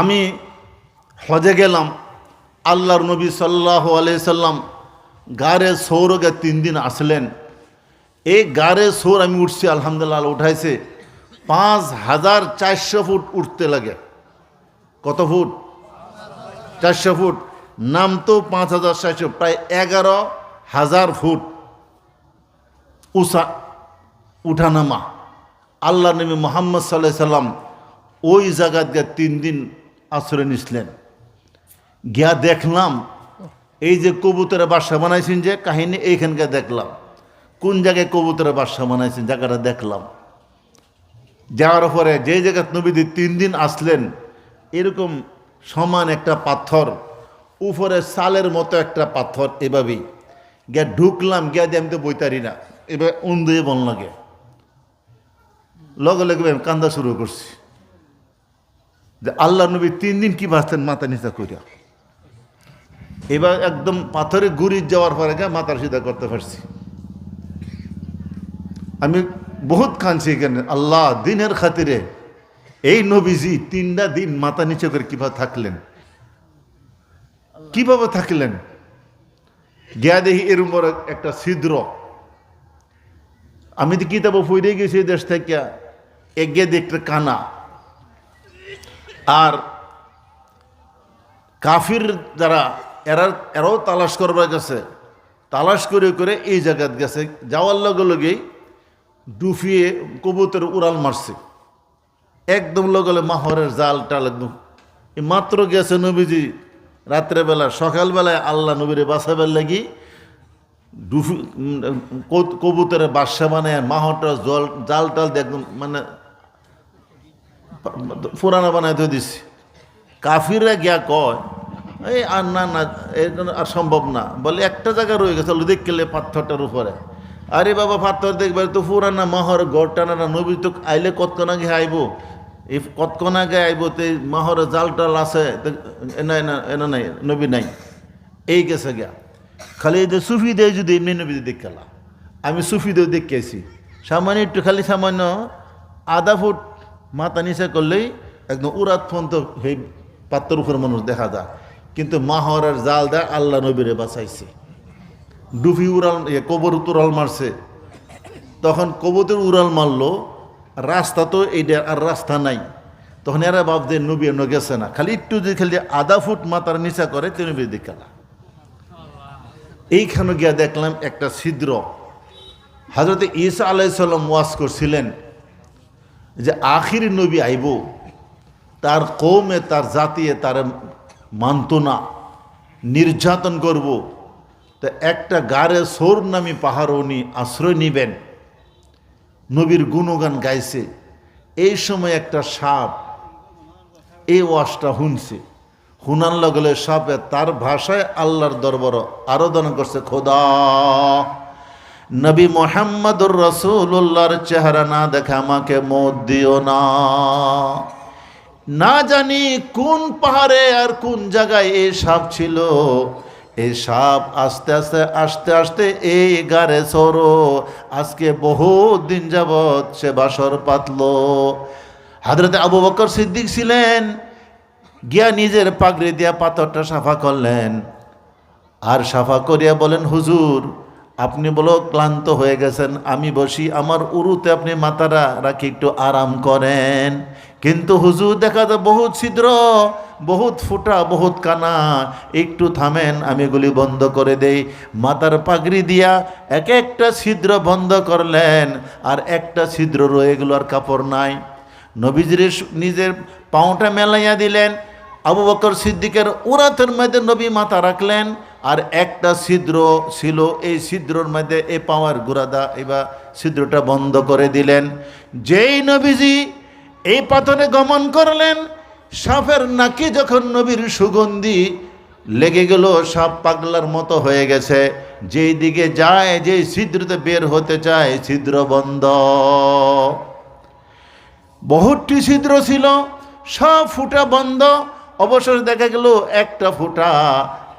আমি হজে গেলাম, আল্লাহর নবী সাল্লাহ আলাইসাল্লাম গারে সৌরগে তিন দিন আসলেন। এই গারে সৌর আমি উঠছি, আলহামদুলিল্লাহ উঠাইছে। পাঁচ হাজার চারশো ফুট উঠতে লাগে। কত ফুট? চারশো ফুট। নাম তো পাঁচ হাজার চারশো, প্রায় এগারো হাজার ফুট। উষা, উঠানামা। আল্লাহ নবী মোহাম্মদ সাল্লাহ সাল্লাম ওই জায়গাত তিন দিন আশ্রয় নিছিলেন। গিয়া দেখলাম, এই যে কবুতরের বাসা বানাইছেন যে, কাহিনী এইখানকে দেখলাম। কোন জায়গায় কবুতরের বাসা বানাইছেন, জায়গাটা দেখলাম। যাওয়ার পরে যে জায়গায় নবীদি তিন দিন আসলেন, এরকম সমান একটা পাথর, উপরে সালের মতো একটা পাথর এভাবেই। গিয়া ঢুকলাম, গিয়া দিয়ে আমি তো বইতারি না। এবার উন্দুয়ে বন লাগে। লগে লগে আমি কান্দা শুরু করছি। যে আল্লাহ নবী তিন দিন কি বাঁচতেন মাথা নিচা করিয়া এবার একদম পাথরে গুড়ি যাওয়ার পরে গিয়ে মাথার সিধা করতে পারছি। আমি বহুত কাঁদছি এখানে। আল্লাহ দিনের খাতিরে এই নবীজি তিনটা দিন মাথা নিচে করে কীভাবে থাকলেন? কীভাবে থাকলেন? গিয়া দেখি এর উপর একটা ছিদ্র। আমি তো কিতাব ফুইরে গেছি দেশ থেকে। এগিয়ে দেখতে কানা। আর কাফির যারা এরা, এরাও তালাশ করবার গেছে তালাশ করে করে এই জায়গাত গেছে। যাওয়ার লগে লগেই ডুফিয়ে কবুতর উড়াল মারছে। একদম লগলে মাহরের জাল টাল একদম। মাত্র গেছে নবীজি রাত্রেবেলা, সকালবেলায় আল্লাহ নবীরে বাঁচাবার লাগি ডুফি কবুতরের বাসা বানায়, মাহরটা জল, জাল টাল দিয়ে একদম মানে পুরানা ধরে দিছি। কাফিররা গিয়া কয়, এই আর না না এটা আর সম্ভব না। বলে, একটা জায়গা রয়ে গেছে দেখলে পাথরটার উপরে। আরে বাবা, পাথর দেখবে তো পুরানা মাহর গড়টা না, নবী তো আইলে কতক্ষণ আগে আইব? এই কতক্ষণ আগে আইব তো মাহর জাল টাল আছে, তো নাই, না এনা নাই, নবী নাই। এই গেছে গিয়া। খালি যে সুফি দেয় যদি এমনি নবী দেখালা আমি সুফি দেও দেখেছি সামান্য একটু খালি সামান্য আধা ফুট মাথা নিচে করলেই একদম উড়াত ফন্ত সেই পাত্র উপরে মানুষ দেখা যায়। কিন্তু মাহরের জাল দেয়, আল্লাহ নবীরে বাঁচাইছে। ডুফি উড়াল কবর উড়াল মারছে। তখন কবুতর উড়াল মারলো, রাস্তা তো এইটা আর রাস্তা নাই। তখন এরা ভাবতে নবী এনে গেছে না। খালি একটু যদি খালি আধা ফুট মাথার নিচা করে তো নবী দেখালা এইখানে গিয়া দেখলাম একটা ছিদ্র। হাজরত ঈসা আলাইসাল্লাম ওয়াজ করছিলেন। যে আখির নবী আইব, তার কৌমে তার জাতিয়ে তার মানত না, নির্যাতন করব। তা একটা গাড়ে সোর নামী পাহাড় উনি আশ্রয় নিবেন। নবীর গুণগান গাইছে। এই সময় একটা সাপ, এই ওয়াজটা শুনছে। হুনান লাগলে সাপে তার ভাষায় আল্লাহর দরবার আরাধন করছে, খোদা। নবী মোহাম্মদুর রসুল্লাহর চেহারা না দেখে আমাকে মত দিও না। না জানি কোন পাহাড়ে আর কোন জায়গায় এই সাপ ছিল। এই সাপ আস্তে আস্তে আস্তে আস্তে এই গারে সরো। আজকে বহু দিন যাবৎ সে বাসর পাতলো। হাজরতে আবু বকর সিদ্দিক ছিলেন, গিয়া নিজের পাগড়ি দিয়া পাথরটা সাফা করলেন। আর সাফা করিয়া বলেন, হুজুর আপনি বলো, ক্লান্ত হয়ে গেছেন, আমি বসি, আমার উরুতে আপনি মাথাটা রাখি, একটু আরাম করেন। কিন্তু হুজুর, দেখা যায় বহুত ছিদ্র, বহুত ফুটা, বহুত কানা, একটু থামেন, আমি গুলি বন্ধ করে দেই। মাথার পাগড়ি দিয়া এক একটা ছিদ্র বন্ধ করলেন, আর একটা ছিদ্র রয়ে গেল, আর কাপড় নাই। নবীজির নিজের পাউটা মেলাইয়া দিলেন, আবু বকর সিদ্দিকের উরাতের মধ্যে নবী মাথা রাখলেন আর একটা ছিদ্র ছিল, এই ছিদ্রর মধ্যে এই পাওয়ার গুড়াদা এবার ছিদ্রটা বন্ধ করে দিলেন। যেই নবীজি এই পাথরে গমন করলেন, সাপের নাকি যখন নবীর সুগন্ধি লেগে গেল, সাপ পাগলার মতো হয়ে গেছে। যেই দিকে যায়, যেই ছিদ্রতে বের হতে চায়, ছিদ্র বন্ধ। বহুতটি ছিদ্র ছিল, সব ফুটা বন্ধ। অবশেষে দেখা গেল, একটা ফুটা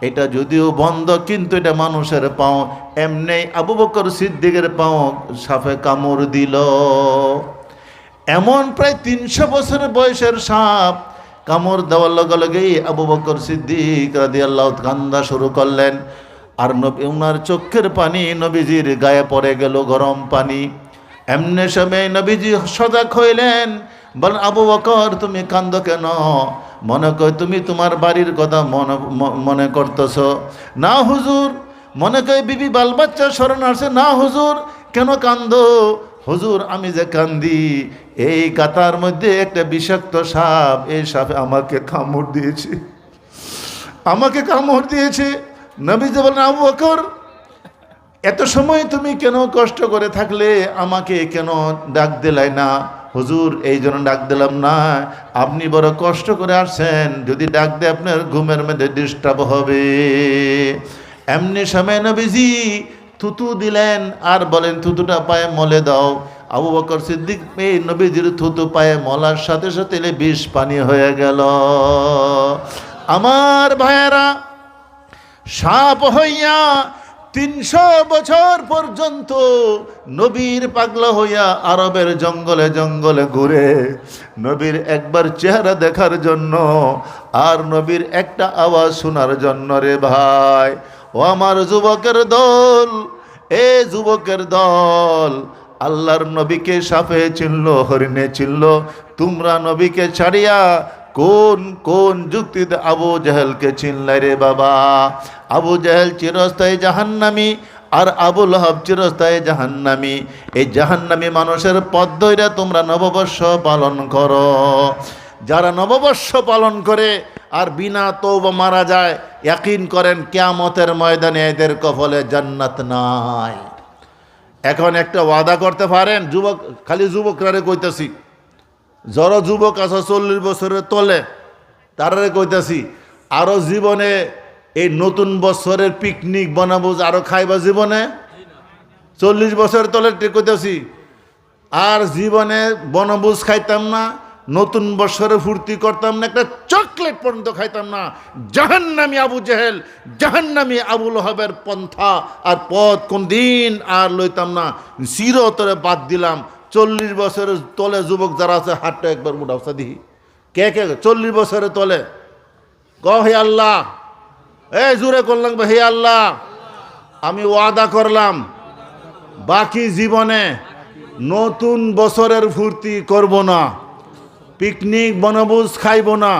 এটা যদিও বন্ধ, কিন্তু এটা মানুষের পাও এমনি আবু বকর সিদ্দিকের পাও সাফে কামড় দিল। এমন প্রায় তিনশো বছর বয়সের সাপ কামড় দেওয়ার লগে লগেই আবু বকর সিদ্দিক রাদি আল্লাহ কান্দা শুরু করলেন। আর নবী ওনার চোখের পানি নবীজির গায়ে পড়ে গেল গরম পানি। এমনি সময় নবীজি সজাগ হইলেন বল আবু বকর, তুমি কান্দ কেন? মনে কর তুমি তোমার বাড়ির কথা মনে মনে করতেছ? না হুজুর। মনে কয়, বিবি বাল বাচ্চা স্মরণ আসে না হুজুর। কেন কান্দ? হুজুর, আমি যে কান্দি, এই কাতার মধ্যে একটা বিষাক্ত সাপ, এই সাপে আমাকে কামড় দিয়েছে। আমাকে কামড় দিয়েছে? নবীজি বলেন, আবু বকর, এত সময় তুমি কেন কষ্ট করে থাকলে আমাকে কেন ডাক দিলাই না? হুজুর, এই জন্য ডাক দিলাম না। আপনি বড় কষ্ট করে আসছেন, যদি ডাক দিয়ে আপনার ঘুমের মধ্যে ডিস্টার্ব হবে। এমনি সময় নবীজি থুতু দিলেন, আর বলেন, থুতুটা পায়ে মলে দাও। আবু বকর সিদ্দিক এই নবীজির থুতু পায়ে মলার সাথে সাথে বিষ পানি হয়ে গেল। আমার ভাইয়েরা, সাপ হইয়া তিনশো বছর পর্যন্ত নবীর পাগলা হইয়া আরবের জঙ্গলে জঙ্গলে ঘুরে নবীর একবার চেহারা দেখার জন্য আর নবীর একটা আওয়াজ শোনার জন্য রে ভাই। ও আমার যুবকের দল, এ যুবকের দল, আল্লাহর নবীকে সাপে চিনল হরিণে চিনল তোমরা নবীকে ছাড়িয়া কোন কোন যুক্তিতে আবু জাহেলকে চিনলাই রে বাবা? আবু জাহেল চিরস্থায়ী জাহান্নামি আর আবুল হব চিরস্থায়ী জাহান্নামি। এই জাহান্নামি মানুষের পথ ধইরা তোমরা নববর্ষ পালন করো। যারা নববর্ষ পালন করে আর বিনা তৌবা মারা যায়, ইয়াকিন করেন কেয়ামতের ময়দানে এদের কফলে জান্নাত নাই। এখন একটা ওয়াদা করতে পারেন, যুবক, খালি যুবকরা কইতেছি যারা যুবক আছে চল্লিশ বছরের তলে, তারারে কইতাছি আরও জীবনে এই নতুন বছরের পিকনিক বানাবো আরও খাইবা জীবনে? চল্লিশ বছরের তলে কইতাছি। আর জীবনে বনভোজ খাইতাম না, নতুন বছরে ফুর্তি করতাম না, একটা চকলেট পর্যন্ত খাইতাম না। জাহান্নামি আবু জেহেল, জাহান্নামি আবুল হবের পন্থা, আর পথ কোন দিন আর লইতাম না। চিরতরে বাদ দিলাম চল্লিশ বছরের তলে যুবক যারা আছে, হাতটা একবার উঠাওসা দিহি কে কে? চল্লিশ বছরের তলে। ক হে আল্লাহ। এ জুড়ে করলাম হে আল্লাহ। আমি ওয়াদা করলাম, বাকি জীবনে নতুন বছরের ফুর্তি করব না, পিকনিক বনভোজ খাইব না,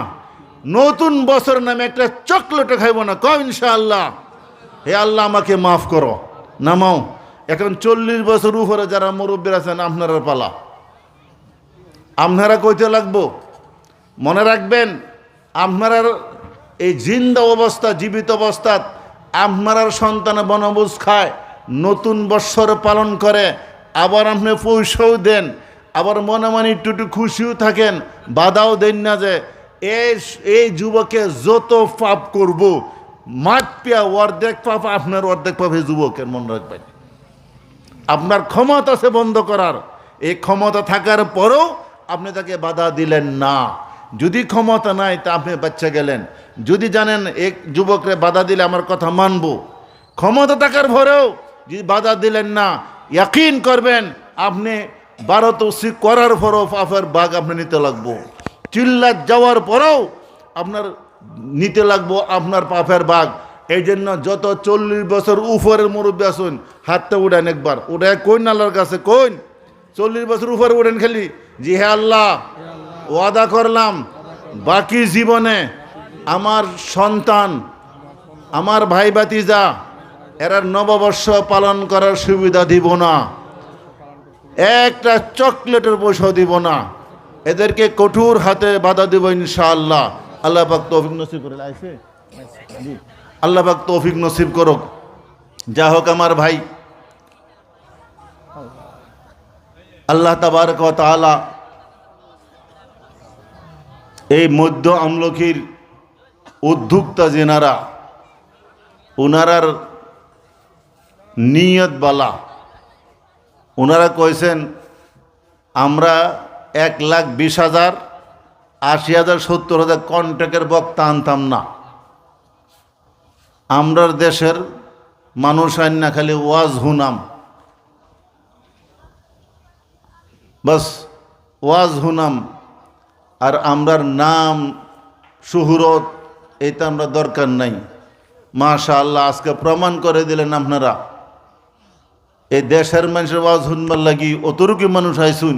নতুন বছর নামে একটা চকলেটও খাইব না। কম ইনশাআল্লাহ। হে আল্লাহ, আমাকে মাফ করো। নামাও। এখন চল্লিশ বছর উপরে যারা মুরব্বীর আছেন, আপনারা পালা। আপনারা কইতে লাগবো? মনে রাখবেন আপনার এই জিন্দা অবস্থা, জীবিত অবস্থাত আপনার সন্তানে বনভোজ খায়, নতুন বৎসর পালন করে, আবার আপনি পয়সাও দেন, আবার মনে মনে একটু একটু খুশিও থাকেন, বাধাও দেন না যে, এই যুবকে যত পাপ করব মাঠ পেয়া অর্ধেক পাপ, আপনার অর্ধেক পাপ, এই যুবকের মনে রাখবেন। আপনার ক্ষমতা আছে বন্ধ করার। এই ক্ষমতা থাকার পরেও আপনি তাকে বাধা দিলেন না। যদি ক্ষমতা নাই তা আপনি বাচ্চা গেলেন। যদি জানেন এক যুবকরে বাধা দিলে আমার কথা মানব। ক্ষমতা থাকার পরেও যদি বাধা দিলেন না, ইয়াকিন করবেন, আপনি বারো তৌসি করার পরও পাফের বাঘ আপনি নিতে লাগবো। চিল্লা যাওয়ার পরেও আপনার নিতে লাগবো আপনার পাপের বাঘ। এই জন্য যত চল্লিশ বছর উপরের মুরব্বী আসুন হাতটা উঠেন একবার। উঠে কইন আল্লাহর কাছে, কইন। চল্লিশ বছর উপরে উঠেন খালি। জি হে আল্লাহ, ওয়াদা করলাম, বাকি জীবনে আমার সন্তান, আমার ভাই বাতিজা এরা নববর্ষ পালন করার সুবিধা দিব না। একটা চকলেটের পয়সা দিব না। এদেরকে কঠোর হাতে বাধা দিব ইনশাআল্লাহ। আল্লাহ পাক তৌফিক করে। আইছে জি। আল্লাহ পাক তৌফিক নসিব করুক। যা হোক আমার ভাই। আল্লাহ তাবারক ওয়া তাআলা এই মধ্য আমলকির উদ্যোক্তা যেনারা ওনারার নিয়ত বালা। ওনারা কইছেন, আমরা এক লাখ বিশ হাজার আশি হাজার সত্তর হাজার কন্ট্রাক্টের বক্তা আনতাম না। আমরার দেশের মানুষ আইন না খালি ওয়াজ হুনাম বাস, ওয়াজ হুনাম আর আমরার নাম, সুহুরত এটা আমরা দরকার নাই। মাশা আল্লাহ আজকে প্রমাণ করে দিলেন আপনারা। এই দেশের মানুষের ওয়াজ শুনবার লাগি অতটুকু মানুষ আইসুন।